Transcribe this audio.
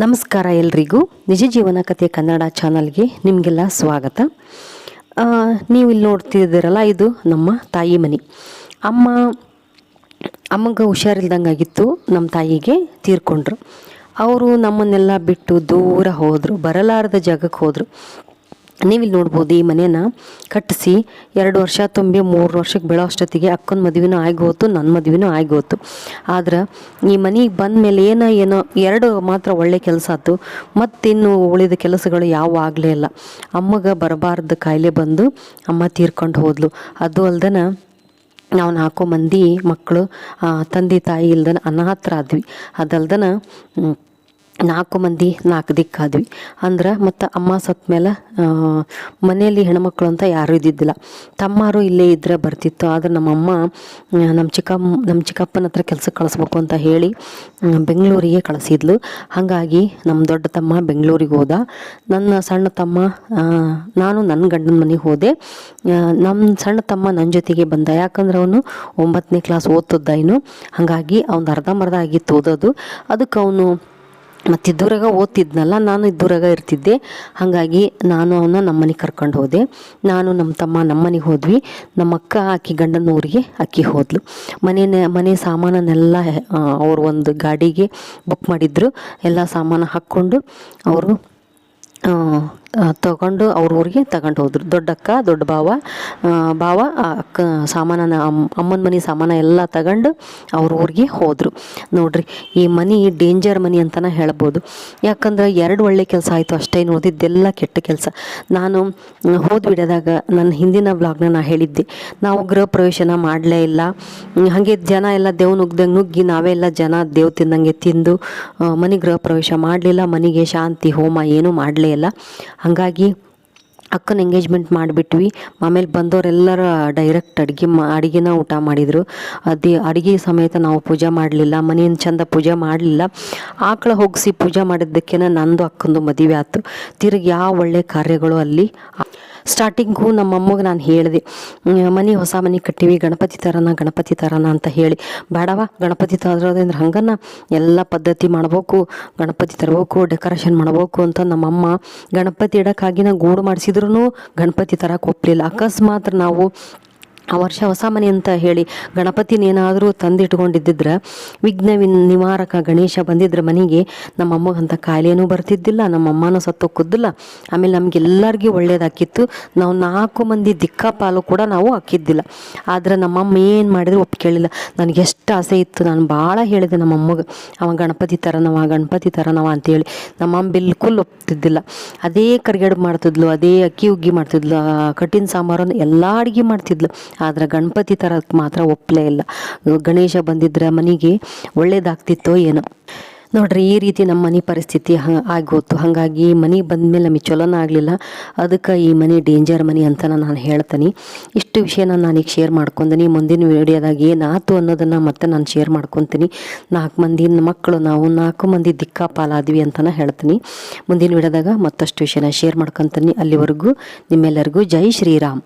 ನಮಸ್ಕಾರ ಎಲ್ರಿಗೂ. ನಿಜ ಜೀವನ ಕಥೆ ಕನ್ನಡ ಚಾನಲ್ಗೆ ನಿಮಗೆಲ್ಲ ಸ್ವಾಗತ. ನೀವು ಇಲ್ಲಿ ನೋಡ್ತಿದ್ದೀರಲ್ಲ, ಇದು ನಮ್ಮ ತಾಯಿ ಮನೆ. ಅಮ್ಮ, ಅಮ್ಮಗೆ ಹುಷಾರಿಲ್ದಂಗಾಗಿತ್ತು, ನಮ್ಮ ತಾಯಿಗೆ ತೀರ್ಕೊಂಡ್ರು. ಅವರು ನಮ್ಮನ್ನೆಲ್ಲ ಬಿಟ್ಟು ದೂರ ಹೋದರು, ಬರಲಾರದ ಜಾಗಕ್ಕೆ ಹೋದರು. ನೀವಿಲ್ಲಿ ನೋಡ್ಬೋದು ಈ ಮನೇನ ಕಟ್ಟಿಸಿ ಎರಡು ವರ್ಷ ತುಂಬಿ ಮೂರು ವರ್ಷಕ್ಕೆ ಬೆಳೋ ಅಷ್ಟೊತ್ತಿಗೆ ಅಕ್ಕನ ಮದುವೆನೂ ಆಗೋತು ನನ್ನ ಮದುವೆನೂ ಆಗೋತು. ಆದ್ರೆ ಈ ಮನೆಗೆ ಬಂದ ಮೇಲೆ ಏನೋ ಏನೋ ಎರಡು ಮಾತ್ರ ಒಳ್ಳೆ ಕೆಲಸ ಆಯ್ತು ಮತ್ತಿನ್ನು ಉಳಿದ ಕೆಲಸಗಳು ಯಾವ ಆಗಲೇ ಇಲ್ಲ. ಅಮ್ಮಗೆ ಬರಬಾರ್ದು ಕಾಯಿಲೆ ಬಂದು ಅಮ್ಮ ತೀರ್ಕೊಂಡು ಹೋದ್ಲು. ಅದು ಅಲ್ದನ ನಾವು ನಾಲ್ಕು ಮಂದಿ ಮಕ್ಕಳು ತಂದೆ, ತಾಯಿ ಇಲ್ದನ ಅನಾಥರಾದ್ವಿ. ಅದಲ್ದನ ನಾಲ್ಕು ಮಂದಿ, ನಾಲ್ಕು ದಿಕ್ಕಾದ್ವಿ ಅಂದ್ರೆ ಮತ್ತು ಅಮ್ಮ ಸತ್ತ ಮೇಲೆ ಮನೆಯಲ್ಲಿ ಹೆಣ್ಮಕ್ಳು ಅಂತ ಯಾರೂ ಇದ್ದಿದ್ದಿಲ್ಲ. ತಮ್ಮಾರು ಇಲ್ಲೇ ಇದ್ದರೆ ಬರ್ತಿತ್ತು. ಆದ್ರೆ ನಮ್ಮಮ್ಮ ನಮ್ಮ ಚಿಕ್ಕಮ್ಮ ನಮ್ಮ ಚಿಕ್ಕಪ್ಪನ ಹತ್ರ ಕೆಲಸಕ್ಕೆ ಕಳಿಸ್ಬೇಕು ಅಂತ ಹೇಳಿ ಬೆಂಗಳೂರಿಗೆ ಕಳಿಸಿದ್ಲು. ಹಾಗಾಗಿ ನಮ್ಮ ದೊಡ್ಡ ತಮ್ಮ ಬೆಂಗಳೂರಿಗೆ ಹೋದ. ನನ್ನ ಸಣ್ಣ ತಮ್ಮ ನಾನು ನನ್ನ ಗಂಡನ ಮನೆಗೆ ಹೋದೆ. ನಮ್ಮ ಸಣ್ಣ ತಮ್ಮ ನನ್ನ ಜೊತೆಗೆ ಬಂದ. ಯಾಕಂದ್ರೆ ಅವನು ಒಂಬತ್ತನೇ ಕ್ಲಾಸ್ ಓದ್ತಿದ್ದ ಇನ್ನು. ಹಾಗಾಗಿ ಅವನು ಅರ್ಧಂಬರ್ಧ ಆಗಿತ್ತು ಓದೋದು. ಅದಕ್ಕೆ ಅವನು ಮತ್ತು ಇದ್ದೂರಾಗ ಓದ್ತಿದ್ನಲ್ಲ, ನಾನು ಇದ್ದೂರಾಗ ಇರ್ತಿದ್ದೆ. ಹಾಗಾಗಿ ನಾನು ಅವನ್ನ ನಮ್ಮ ಮನೆಗೆ ಕರ್ಕೊಂಡು ಹೋದೆ. ನಾನು ನಮ್ಮ ತಮ್ಮ ನಮ್ಮ ಮನೆಗೆ ಹೋದ್ವಿ. ನಮ್ಮ ಅಕ್ಕ ಆಕಿ ಗಂಡನ ಊರಿಗೆ ಅಕ್ಕಿ ಹೋದ್ಲು. ಮನೆ ಮನೆ ಸಾಮಾನನ್ನೆಲ್ಲ ಅವರು ಒಂದು ಗಾಡಿಗೆ ಬುಕ್ ಮಾಡಿದ್ರು. ಎಲ್ಲ ಸಾಮಾನು ಹಾಕ್ಕೊಂಡು ಅವರು ತಗೊಂಡು ಅವ್ರ ಊರಿಗೆ ತಗೊಂಡು ಹೋದ್ರು. ದೊಡ್ಡಕ್ಕ ದೊಡ್ಡ ಭಾವ, ಆ ಅಕ್ಕ ಸಾಮಾನನ ಅಮ್ಮ ಅಮ್ಮನ ಮನೆ ಸಾಮಾನ ಎಲ್ಲ ತಗೊಂಡು ಅವ್ರ ಊರಿಗೆ ಹೋದರು. ನೋಡ್ರಿ, ಈ ಮನೆ ಡೇಂಜರ್ ಮನಿ ಅಂತಾನೆ ಹೇಳ್ಬೋದು. ಯಾಕಂದ್ರೆ ಎರಡು ಒಳ್ಳೆ ಕೆಲಸ ಆಯಿತು ಅಷ್ಟೇ ನೋಡಿದ್ದೆಲ್ಲ ಕೆಟ್ಟ ಕೆಲಸ. ನಾನು ಹೋದ್ ವಿಡಿಯೋದಾಗ ನನ್ನ ಹಿಂದಿನ ವ್ಲಾಗ್ನ ನಾ ಹೇಳಿದ್ದೆ. ನಾವು ಗೃಹ ಪ್ರವೇಶನ ಮಾಡಲೇ ಇಲ್ಲ. ಹಾಗೆ ಜನ ಎಲ್ಲ ದೇವ್ ನುಗ್ದಂಗೆ ನುಗ್ಗಿ ನಾವೆಲ್ಲ ಜನ ದೇವ್ ತಿಂದಂಗೆ ತಿಂದು ಮನೆ ಗೃಹ ಪ್ರವೇಶ ಮಾಡಲಿಲ್ಲ. ಮನೆಗೆ ಶಾಂತಿ, ಹೋಮ ಏನೂ ಮಾಡಲೇ ಇಲ್ಲ. ಹಾಗಾಗಿ ಅಕ್ಕನ ಎಂಗೇಜ್ಮೆಂಟ್ ಮಾಡಿಬಿಟ್ವಿ. ಆಮೇಲೆ ಬಂದವರೆಲ್ಲರ ಡೈರೆಕ್ಟ್ ಅಡುಗೆ ಮಾ, ಅಡುಗೆನ ಊಟ ಮಾಡಿದರು. ಅದೇ ಅಡುಗೆ ಸಮೇತ ನಾವು ಪೂಜೆ ಮಾಡಲಿಲ್ಲ, ಮನೆಯಿಂದ ಚಂದ ಪೂಜೆ ಮಾಡಲಿಲ್ಲ. ಆಕಳ ಹೋಗಿಸಿ ಪೂಜೆ ಮಾಡಿದ್ದಕ್ಕೆ ನಂದು ಅಕ್ಕಂದು ಮದುವೆ ಆಯ್ತು ತಿರುಗಿ ಯಾವ ಒಳ್ಳೆ ಕಾರ್ಯಗಳು ಅಲ್ಲಿ ಸ್ಟಾರ್ಟಿಂಗು ನಮ್ಮ ಅಮ್ಮಗೆ ನಾನು ಹೇಳಿದೆ. ಮನೆ ಹೊಸ ಮನೆ ಕಟ್ಟಿವಿ, ಗಣಪತಿ ತರನ ಗಣಪತಿ ತರನ ಅಂತ ಹೇಳಿ. ಬೇಡವ, ಗಣಪತಿ ತರೋದ್ರಿಂದ ಹಂಗನ್ನ ಎಲ್ಲ ಪದ್ಧತಿ ಮಾಡ್ಬೇಕು, ಗಣಪತಿ ತರಬೇಕು ಡೆಕೋರೇಷನ್ ಮಾಡ್ಬೇಕು ಅಂತ ನಮ್ಮಮ್ಮ ಗಣಪತಿ ಇಡೋಕ್ಕಾಗಿನ ಗೂಡು ಮಾಡಿಸಿದ್ರು ಗಣಪತಿ ತರಕ್ಕೆ ಒಪ್ಪಲಿಲ್ಲ ಅಕಸ್ಮಾತ್ ನಾವು ವರ್ಷ ಹೊಸ ಮನೆ ಅಂತ ಹೇಳಿ ಗಣಪತಿನೇನಾದರೂ ತಂದಿಟ್ಕೊಂಡಿದ್ದಿದ್ರೆ ವಿಘ್ನ ವಿನ್ ನಿವಾರಕ ಗಣೇಶ ಬಂದಿದ್ರೆ ಮನೆಗೆ ನಮ್ಮ ಅಮ್ಮಗಂತ ಕಾಯಿಲೆನೂ ಬರ್ತಿದ್ದಿಲ್ಲ ನಮ್ಮ ಅಮ್ಮನೂ ಆಮೇಲೆ ನಮಗೆಲ್ಲರಿಗೂ ಒಳ್ಳೇದಾಕಿತ್ತು. ನಾವು ನಾಲ್ಕು ಮಂದಿ ದಿಕ್ಕಾಪಾಲು ಕೂಡ ನಾವು ಹಾಕಿದ್ದಿಲ್ಲ. ಆದ್ರೆ ನಮ್ಮಮ್ಮ ಏನು ಮಾಡಿದ್ರು ಒಪ್ಪು ಕೇಳಿಲ್ಲ. ನನಗೆ ಎಷ್ಟು ಆಸೆ ಇತ್ತು. ನಾನು ಭಾಳ ಹೇಳಿದೆ ನಮ್ಮಮ್ಮಗೆ, ಅವ ಗಣಪತಿ ತರನವ ಗಣಪತಿ ತರನವ ಅಂತೇಳಿ ನಮ್ಮಮ್ಮ ಬಿಲ್ಕುಲ್ ಒಪ್ತಿದ್ದಿಲ್ಲ. ಅದೇ ಕರಿಗಡು ಮಾಡ್ತಿದ್ಲು, ಅದೇ ಅಕ್ಕಿ ಉಗ್ಗಿ ಮಾಡ್ತಿದ್ಲು ಕಟ್ಟಿನ ಸಾಂಬಾರನ್ನು ಎಲ್ಲ ಅಡುಗೆ ಮಾಡ್ತಿದ್ಲು. ಆದ್ರೆ ಗಣಪತಿ ತರಕ್ಕೆ ಮಾತ್ರ ಒಪ್ಪಲೇ ಇಲ್ಲ. ಗಣೇಶ ಬಂದಿದ್ರೆ ಮನೆಗೆ ಒಳ್ಳೇದಾಗ್ತಿತ್ತೋ ಏನೋ. ನೋಡ್ರಿ, ಈ ರೀತಿ ನಮ್ಮ ಮನೆ ಪರಿಸ್ಥಿತಿ ಆಗೋತು. ಹಾಗಾಗಿ ಮನೆಗೆ ಬಂದಮೇಲೆ ನಮಗೆ ಚಲೋನ ಆಗಲಿಲ್ಲ. ಅದಕ್ಕೆ ಈ ಮನೆ ಡೇಂಜರ್ ಮನೆ ಅಂತ ನಾನು ಹೇಳ್ತೀನಿ. ಇಷ್ಟು ವಿಷಯನ ನಾನೀಗ ಶೇರ್ ಮಾಡ್ಕೊಂತೀನಿ. ಮುಂದಿನ ವಿಡಿಯೋದಾಗ ಏನಾಯ್ತು ಅನ್ನೋದನ್ನು ಮತ್ತೆ ನಾನು ಶೇರ್ ಮಾಡ್ಕೊತೀನಿ. ನಾಲ್ಕು ಮಂದಿ ಮಕ್ಕಳು, ನಾವು ನಾಲ್ಕು ಮಂದಿ ದಿಕ್ಕಾಪಾಲಾದ್ವಿ ಅಂತಲೇ ಹೇಳ್ತೀನಿ. ಮುಂದಿನ ವಿಡಿಯೋದಾಗ ಮತ್ತಷ್ಟು ವಿಷಯನ ಶೇರ್ ಮಾಡ್ಕೊತೀನಿ. ಅಲ್ಲಿವರೆಗೂ ನಿಮ್ಮೆಲ್ಲರಿಗೂ ಜೈ ಶ್ರೀರಾಮ್.